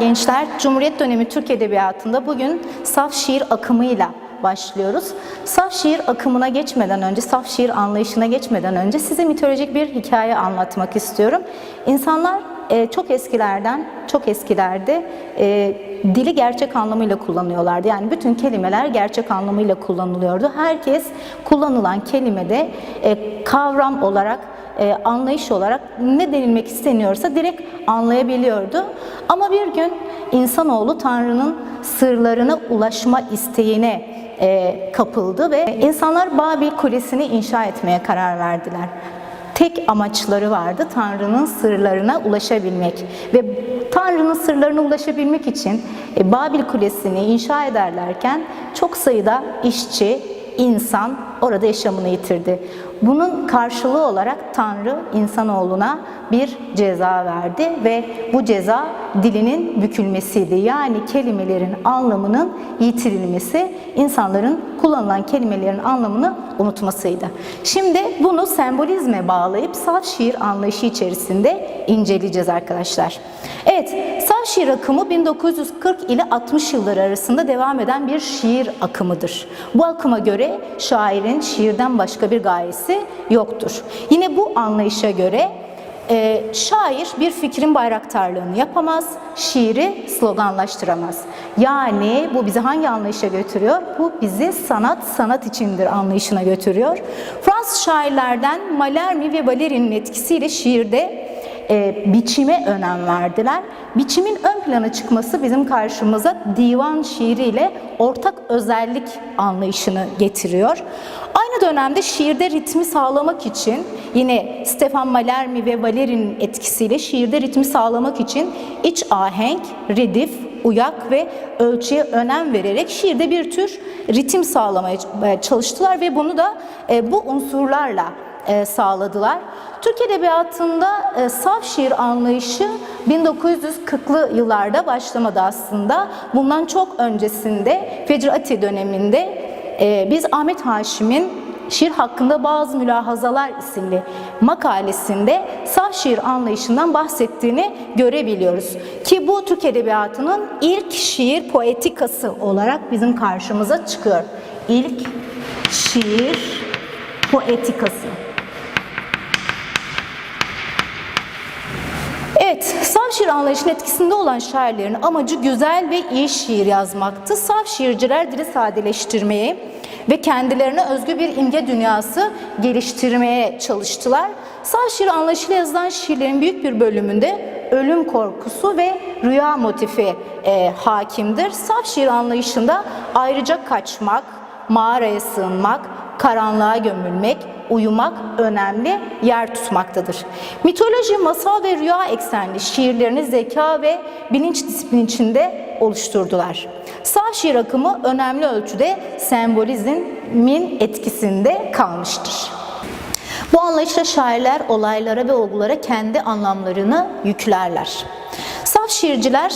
Gençler. Cumhuriyet dönemi Türk Edebiyatı'nda bugün saf şiir akımıyla başlıyoruz. Saf şiir akımına geçmeden önce, saf şiir anlayışına geçmeden önce size mitolojik bir hikaye anlatmak istiyorum. İnsanlar e, çok eskilerden, çok eskilerde e, dili gerçek anlamıyla kullanıyorlardı. Yani bütün kelimeler gerçek anlamıyla kullanılıyordu. Herkes kullanılan kelimede e, kavram olarak e, anlayış olarak ne denilmek isteniyorsa direkt anlayabiliyordu. Ama bir gün insanoğlu Tanrı'nın sırlarına ulaşma isteğine e, kapıldı ve insanlar Babil Kulesi'ni inşa etmeye karar verdiler. Tek amaçları vardı Tanrı'nın sırlarına ulaşabilmek ve Tanrı'nın sırlarına ulaşabilmek için e, Babil Kulesi'ni inşa ederlerken çok sayıda işçi, insan orada yaşamını yitirdi. Bunun karşılığı olarak Tanrı insanoğluna bir ceza verdi ve bu ceza dilinin bükülmesiydi. Yani kelimelerin anlamının yitirilmesi, insanların kullanılan kelimelerin anlamını unutmasıydı. Şimdi bunu sembolizme bağlayıp saf şiir anlayışı içerisinde inceleyeceğiz arkadaşlar. Evet, saf şiir akımı 1940 ile 60 yılları arasında devam eden bir şiir akımıdır. Bu akıma göre şairin şiirden başka bir gayesi yoktur. Yine bu anlayışa göre e, şair bir fikrin bayraktarlığını yapamaz, şiiri sloganlaştıramaz. Yani bu bizi hangi anlayışa götürüyor? Bu bizi sanat sanat içindir anlayışına götürüyor. Fransız şairlerden Mallarmé ve Valéry'nin etkisiyle şiirde e, biçime önem verdiler. Biçimin ön plana çıkması bizim karşımıza divan şiiriyle ortak özellik anlayışını getiriyor. Aynı dönemde şiirde ritmi sağlamak için yine Stefan Mallarmé ve Valéry'nin etkisiyle şiirde ritmi sağlamak için iç ahenk, redif, uyak ve ölçüye önem vererek şiirde bir tür ritim sağlamaya çalıştılar ve bunu da e, bu unsurlarla e, sağladılar. Türk Edebiyatı'nda e, saf şiir anlayışı 1940'lı yıllarda başlamadı aslında. Bundan çok öncesinde Fecri Ati döneminde e, biz Ahmet Haşim'in Şiir hakkında bazı mülahazalar isimli makalesinde saf şiir anlayışından bahsettiğini görebiliyoruz. Ki bu Türk Edebiyatı'nın ilk şiir poetikası olarak bizim karşımıza çıkıyor. İlk şiir poetikası. Evet, saf şiir anlayışının etkisinde olan şairlerin amacı güzel ve iyi şiir yazmaktı. Saf şiirciler dili sadeleştirmeye ve kendilerine özgü bir imge dünyası geliştirmeye çalıştılar. Saf şiir anlayışıyla yazılan şiirlerin büyük bir bölümünde ölüm korkusu ve rüya motifi e, hakimdir. Saf şiir anlayışında ayrıca kaçmak, mağaraya sığınmak, karanlığa gömülmek, uyumak önemli yer tutmaktadır. Mitoloji, masal ve rüya eksenli şiirlerini zeka ve bilinç disiplini içinde oluşturdular. Sağ şiir akımı önemli ölçüde sembolizmin etkisinde kalmıştır. Bu anlayışla şairler olaylara ve olgulara kendi anlamlarını yüklerler. Saf şiirciler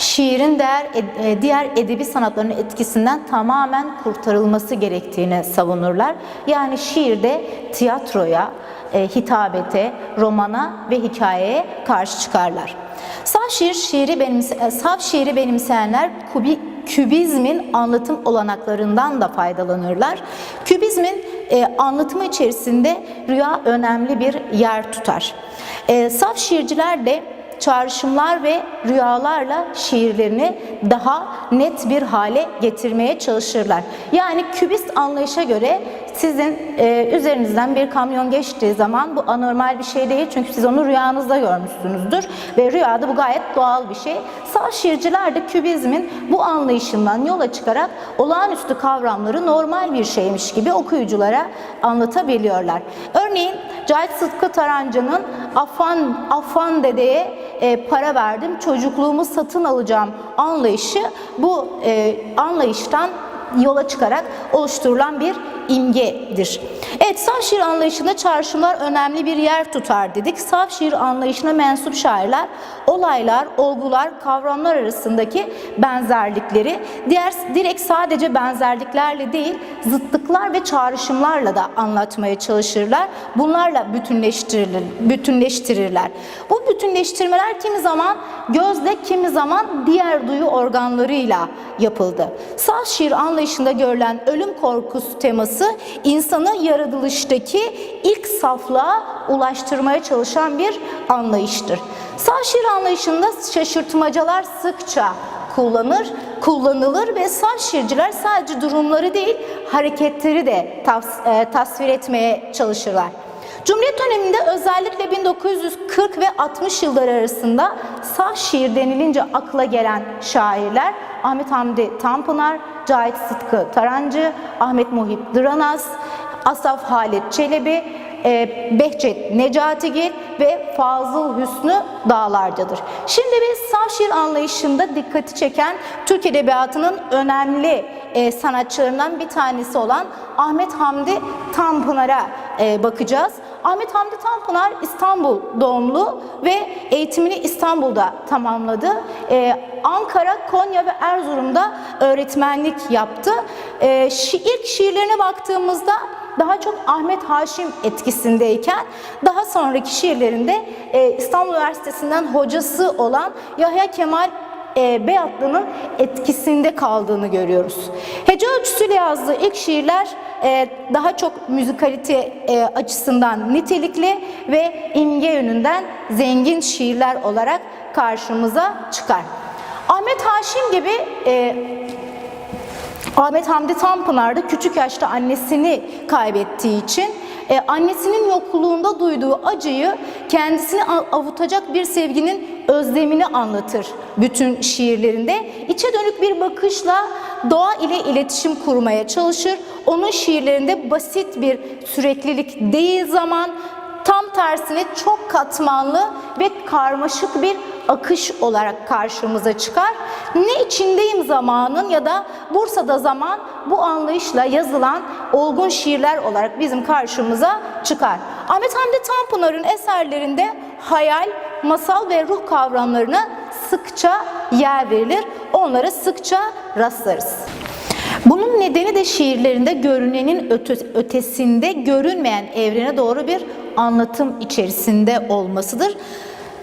şiirin değer, e, diğer edebi sanatların etkisinden tamamen kurtarılması gerektiğini savunurlar. Yani şiirde tiyatroya, e, hitabete, romana ve hikayeye karşı çıkarlar. Saf şiir şiiri benimse, e, saf şiiri benimseyenler kubi, kübizmin anlatım olanaklarından da faydalanırlar. Kübizmin e, anlatımı içerisinde rüya önemli bir yer tutar. E, saf şiirciler de çağrışımlar ve rüyalarla şiirlerini daha net bir hale getirmeye çalışırlar. Yani kübist anlayışa göre sizin e, üzerinizden bir kamyon geçtiği zaman bu anormal bir şey değil çünkü siz onu rüyanızda görmüşsünüzdür ve rüyada bu gayet doğal bir şey. Sağ şiirciler de kübizmin bu anlayışından yola çıkarak olağanüstü kavramları normal bir şeymiş gibi okuyuculara anlatabiliyorlar. Örneğin Cahit Sıtkı Tarancı'nın Afan, Afan dedeye e, para verdim, çocukluğumu satın alacağım anlayışı bu e, anlayıştan yola çıkarak oluşturulan bir imgedir. Evet, saf şiir anlayışında çağrışımlar önemli bir yer tutar dedik. Saf şiir anlayışına mensup şairler olaylar, olgular, kavramlar arasındaki benzerlikleri diğer direkt sadece benzerliklerle değil, zıtlıklar ve çağrışımlarla da anlatmaya çalışırlar. Bunlarla bütünleştirilir, bütünleştirirler. Bu bütünleştirmeler kimi zaman gözle, kimi zaman diğer duyu organlarıyla yapıldı. Saf şiir anlayışında görülen ölüm korkusu teması insanı yaratılıştaki ilk saflığa ulaştırmaya çalışan bir anlayıştır. Saf şiir anlayışında şaşırtmacalar sıkça kullanır, kullanılır ve saf şiirciler sadece durumları değil, hareketleri de e, tasvir etmeye çalışırlar. Cumhuriyet döneminde özellikle 1940 ve 60 yılları arasında saf şiir denilince akla gelen şairler Ahmet Hamdi Tanpınar, Cahit Sıtkı Tarancı, Ahmet Muhip Dıranaz, Asaf Halit Çelebi, e, Behçet Necatigil ve Fazıl Hüsnü Dağlarca'dır. Şimdi biz saf şiir anlayışında dikkati çeken Türk Edebiyatı'nın önemli e, sanatçılarından bir tanesi olan Ahmet Hamdi Tanpınar'a e, bakacağız. Ahmet Hamdi Tanpınar İstanbul doğumlu ve eğitimini İstanbul'da tamamladı. Ankara, Konya ve Erzurum'da öğretmenlik yaptı. İlk şiirlerine baktığımızda daha çok Ahmet Haşim etkisindeyken daha sonraki şiirlerinde e, İstanbul Üniversitesi'nden hocası olan Yahya Kemal e, Beyatlı'nın etkisinde kaldığını görüyoruz. Hece ölçüsüyle yazdığı ilk şiirler e, daha çok müzikalite e, açısından nitelikli ve imge yönünden zengin şiirler olarak karşımıza çıkar. Ahmet Haşim gibi e, Ahmet Hamdi Tanpınar da küçük yaşta annesini kaybettiği için e, annesinin yokluğunda duyduğu acıyı kendisini avutacak bir sevginin özlemini anlatır bütün şiirlerinde. İçe dönük bir bakışla doğa ile iletişim kurmaya çalışır. Onun şiirlerinde basit bir süreklilik değil zaman tersine çok katmanlı ve karmaşık bir akış olarak karşımıza çıkar. Ne içindeyim zamanın ya da Bursa'da zaman bu anlayışla yazılan olgun şiirler olarak bizim karşımıza çıkar. Ahmet Hamdi Tanpınar'ın eserlerinde hayal, masal ve ruh kavramlarına sıkça yer verilir. Onlara sıkça rastlarız. Bunun nedeni de şiirlerinde görünenin ötesinde görünmeyen evrene doğru bir anlatım içerisinde olmasıdır.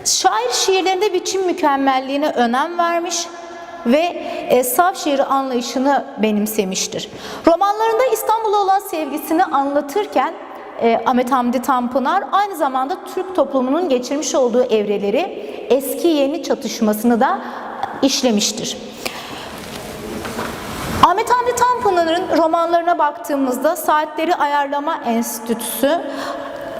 Şair şiirlerinde biçim mükemmelliğine önem vermiş ve e, saf şiiri anlayışını benimsemiştir. Romanlarında İstanbul'a olan sevgisini anlatırken e, Ahmet Hamdi Tanpınar aynı zamanda Türk toplumunun geçirmiş olduğu evreleri eski yeni çatışmasını da işlemiştir. Ahmet Hamdi Tanpınar'ın romanlarına baktığımızda Saatleri Ayarlama Enstitüsü,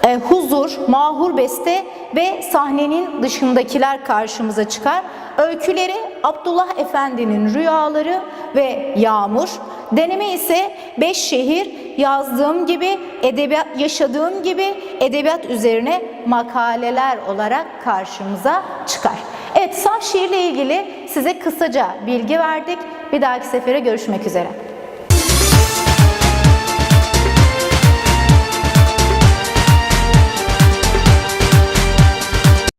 e, Huzur, Mahur Beste ve Sahnenin Dışındakiler karşımıza çıkar. Öyküleri Abdullah Efendi'nin Rüyaları ve Yağmur. Deneme ise Beş Şehir, yazdığım gibi, edebiyat yaşadığım gibi edebiyat üzerine makaleler olarak karşımıza çıkar. Evet, saf şiirle ilgili size kısaca bilgi verdik. Bir dahaki sefere görüşmek üzere.